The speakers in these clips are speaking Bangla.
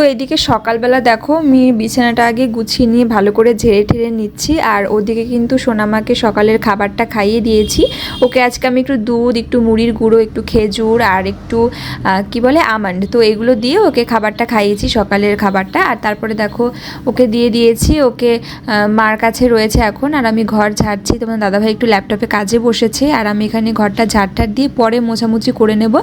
তো এদিকে সকালবেলা দেখো, আমি বিছানাটা আগে গুছিয়ে নিয়ে ভালো করে ঝেড়ে ঠেড়ে নিচ্ছি। আর ওদিকে কিন্তু সোনামাকে সকালের খাবারটা খাইয়ে দিয়েছি। ওকে আজকে আমি একটু দুধ, একটু মুড়ির গুঁড়ো, একটু খেজুর আর একটু কি বলে, আমন্ড। তো এগুলো দিয়ে ওকে খাবারটা খাইয়েছি, সকালের খাবারটা। আর তারপরে দেখো, ওকে দিয়ে দিয়েছি, ওকে মার কাছে রয়েছে এখন। আর আমি ঘর ঝাড়ছি, তোমার দাদাভাই একটু ল্যাপটপে কাজে বসেছে। আর আমি এখানে ঘরটা ঝাড়টার দিয়ে পরে মোছামুছি করে নেব।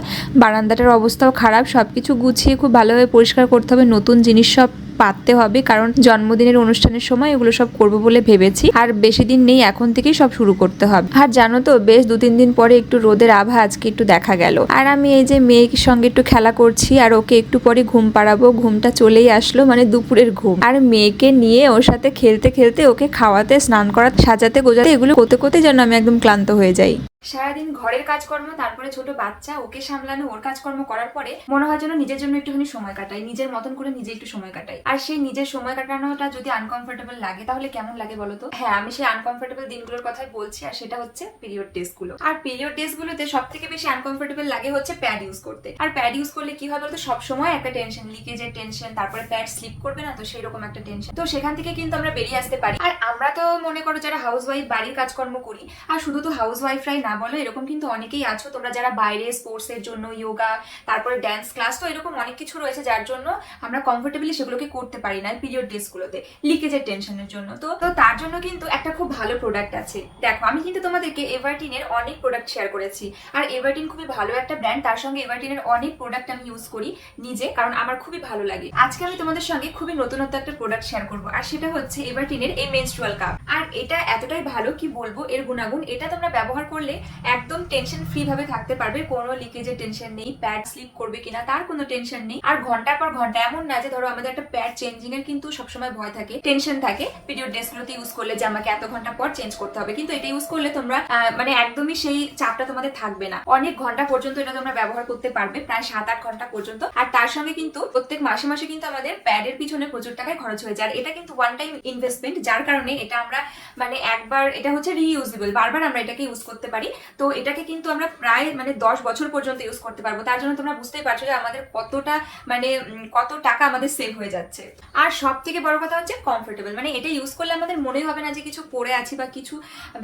বারান্দাটার অবস্থাও খারাপ সব কিছু গুছিয়ে খুব ভালোভাবে পরিষ্কার করতে হবে নতুন জিনিস সব পাততে হবে, কারণ জন্মদিনের অনুষ্ঠানের সময় এগুলো সব করব বলে ভেবেছি। আর বেশি দিন নেই, এখন থেকেই সব শুরু করতে হবে। আর জানো তো, বেশ দু তিন দিন পরে একটু রোদের আভা আজকে একটু দেখা গেল। আর আমি এই যে মেয়ের সঙ্গে একটু খেলা করছি, আর ওকে একটু পরে ঘুম পাড়াবো, ঘুমটা চলেই আসলো মানে দুপুরের ঘুম। আর মেয়েকে নিয়ে ওর সাথে খেলতে খেলতে ওকে খাওয়াতে, স্নান করা, সাজাতে, গোজাতে, এগুলো করতে করতে যেন আমি একদম ক্লান্ত হয়ে যাই। সারাদিন ঘরের কাজকর্ম, তারপরে ছোট বাচ্চা, ওকে সামলানো, ওর কাজকর্ম করার পরে মনে হয় যেন নিজের জন্য একটুখানি সময় কাটাই, নিজের মতন করে নিজে একটু সময় কাটাই। আর সেই নিজের সময় কাটানোটা যদি আনকমফোর্টেবল লাগে, তাহলে কেমন লাগে বলো তো? হ্যাঁ আমি সেই আনকমফোর্টেবল দিনগুলোর কথাই বলছি, আর সেটা হচ্ছে পিরিয়ড টেস্টগুলো। আর পিরিয়ড টেস্ট গুলোতে সব থেকে বেশি আনকমফোর্টেবল লাগে হচ্ছে প্যাড ইউজ করতে। আর প্যাড ইউজ করলে কি হয় বলতো, সবসময় একটা টেনশন লিকেজের টেনশন তারপরে প্যাড স্লিপ করবে না, তো সেই রকম একটা টেনশন তো সেখান থেকে কিন্তু আমরা বেরিয়ে আসতে পারি। আর আমরা তো মনে করো যারা হাউস ওয়াইফ বাড়ির কাজকর্ম করি, আর শুধু তো হাউস ওয়াইফরাই না বলো, এরকম কিন্তু অনেকেই আছো। তোমরা যারা বাইরে স্পোর্টস এর জন্য যোগা তারপরে ড্যান্স ক্লাস তো এরকম অনেক কিছু রয়েছে যার জন্য আমরা কমফোর্টেবলি সেগুলোকে করতে পারি না পিরিয়ড ডেজ গুলোতে লিকেজের টেনশনের জন্য। তো তো তার জন্য কিন্তু একটা খুব ভালো প্রোডাক্ট আছে। দেখো, আমি কিন্তু তোমাদেরকে এভারটিনের অনেক প্রোডাক্ট শেয়ার করেছি। আর এভারটিন খুবই ভালো একটা ব্র্যান্ড তার সঙ্গে এভারটিনের অনেক প্রোডাক্ট আমি ইউজ করি নিজে, কারণ আমার খুবই ভালো লাগে। আজকে আমি তোমাদের সঙ্গে খুবই নতুনত্ব একটা প্রোডাক্ট শেয়ার করব, আর সেটা হচ্ছে এভারটিনের এই মেনস্ট্রুয়াল কাপ আর এটা এতটাই ভালো কি বলব, এর গুণাগুণ, এটা তোমরা ব্যবহার করলে একদম টেনশন ফ্রি ভাবে থাকতে পারবে। কোনো লিকেজের টেনশন নেই প্যাড স্লিপ করবে কিনা তার কোনো টেনশন নেই। আর ঘণ্টার পর ঘণ্টা, এমন না যে ধরো আমাদের একটা প্যাড চেঞ্জিং এর কিন্তু সবসময় ভয় থাকে টেনশন থাকে। পিরিয়ড ড্রেস গুলোতে ইউজ করলে যে আমাকে এত ঘণ্টা পর চেঞ্জ করতে হবে। কিন্তু এটা ইউজ করলে তোমরা মানে একদমই সেই চাপটা তোমাদের থাকবে না। অনেক ঘণ্টা পর্যন্ত এটা তোমরা ব্যবহার করতে পারবে, প্রায় সাত আট ঘণ্টা পর্যন্ত। আর তার সঙ্গে কিন্তু প্রত্যেক মাসে মাসে কিন্তু আমাদের প্যাডের পিছনে প্রচুর টাকায় খরচ হয়ে যায়। এটা কিন্তু ওয়ান টাইম ইনভেস্টমেন্ট যার কারণে এটা আমরা মানে একবার এটা হচ্ছে রিইউজেবল বারবার আমরা এটাকে ইউজ করতে পারি। তো এটাকে কিন্তু আমরা প্রায় মানে দশ বছর পর্যন্ত ইউজ করতে পারব। তার জন্য তোমরা বুঝতেই পারছ যে আমাদের কতটা মানে কত টাকা আমাদের সেভ হয়ে যাচ্ছে। আর সব থেকে বড় কথা হচ্ছে কমফোর্টেবল মানে এটা ইউজ করলে আমাদের মনে হবে না যে কিছু পরে আছি বা কিছু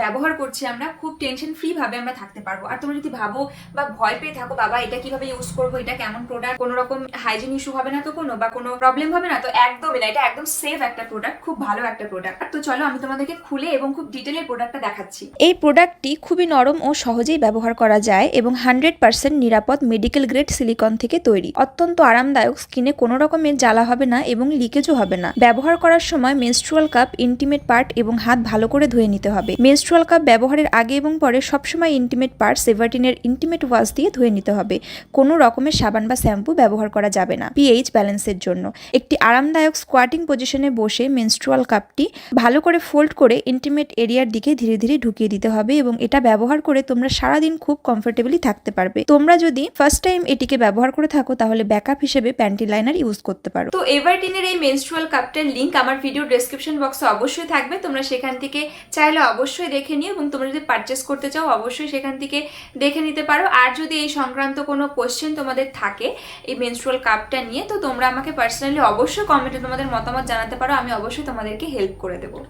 ব্যবহার করছি আমরা, খুব টেনশন ফ্রি ভাবে আমরা থাকতে পারব। আর তোমরা যদি ভাবো বা ভয় পেয়ে থাকো, বাবা, এটা কীভাবে ইউজ করব? এটা কেমন প্রোডাক্ট কোনো রকম হাইজিন ইস্যু হবে না তো কোনো, বা কোনো প্রবলেম হবে না। তো একদমই না, এটা একদম সেফ একটা প্রোডাক্ট খুব ভালো একটা প্রোডাক্ট তো চলো আমি তোমাদেরকে খুলে এবং খুব ডিটেলের প্রোডাক্টটা দেখাচ্ছি। এই প্রোডাক্টটি খুবই নরম ও সহজেই ব্যবহার করা যায় এবং হান্ড্রেড পার্সেন্ট নিরাপদ মেডিকেল গ্রেড সিলিকন থেকে তৈরি। অত্যন্ত আরামদায়ক স্কিনে কোনো রকমের জ্বালা হবে না এবং লিকেজও হবে না। ব্যবহার করার সময় মেনস্ট্রুয়াল কাপ ইন্টিমেট পার্ট এবং হাত ভালো করে ধুয়ে নিতে হবে। মেনস্ট্রুয়াল কাপ ব্যবহারের আগে এবং পরে সবসময় ইন্টিমেট পার্ট সেভার্টিনের ইন্টিমেট ওয়াশ দিয়ে ধুয়ে নিতে হবে। কোনো রকমের সাবান বা শ্যাম্পু ব্যবহার করা যাবে না। পিএইচ ব্যালেন্সের জন্য। একটি আরামদায়ক স্কোয়াটিং পজিশনে বসে মেনস্ট্রুয়াল কাপটি ভালো করে ফোল্ড করে ইন্টিমেট এরিয়ার দিকে ধীরে ধীরে ঢুকিয়ে দিতে হবে এবং এটা ব্যবহার করে তোমরা সারাদিন খুব কমফোর্টেবলি থাকতে পারবে। তোমরা যদি ফার্স্ট টাইম এটিকে ব্যবহার করে থাকো, তাহলে ব্যাকআপ হিসেবে প্যান্টি লাইনার ইউজ করতে পারো। তো এভারটিনের এই মেনস্ট্রুয়াল কাপটার লিংক আমার ভিডিও ডেসক্রিপশন বক্সে অবশ্যই থাকবে। তোমরা সেখান থেকে চাইলে অবশ্যই দেখে নিও এবং তোমরা যদি পারচেস করতে চাও, অবশ্যই সেখান থেকে দেখে নিতে পারো। আর যদি এই সংক্রান্ত কোনো কোয়েশ্চেন তোমাদের থাকে এই মেনস্ট্রুয়াল কাপটা নিয়ে, তো তোমরা আমাকে পার্সোনালি অবশ্যই কমেন্টে তোমাদের মতামত জানাতে পারো। আমি অবশ্যই তোমাদেরকে হেল্প করে দেবো।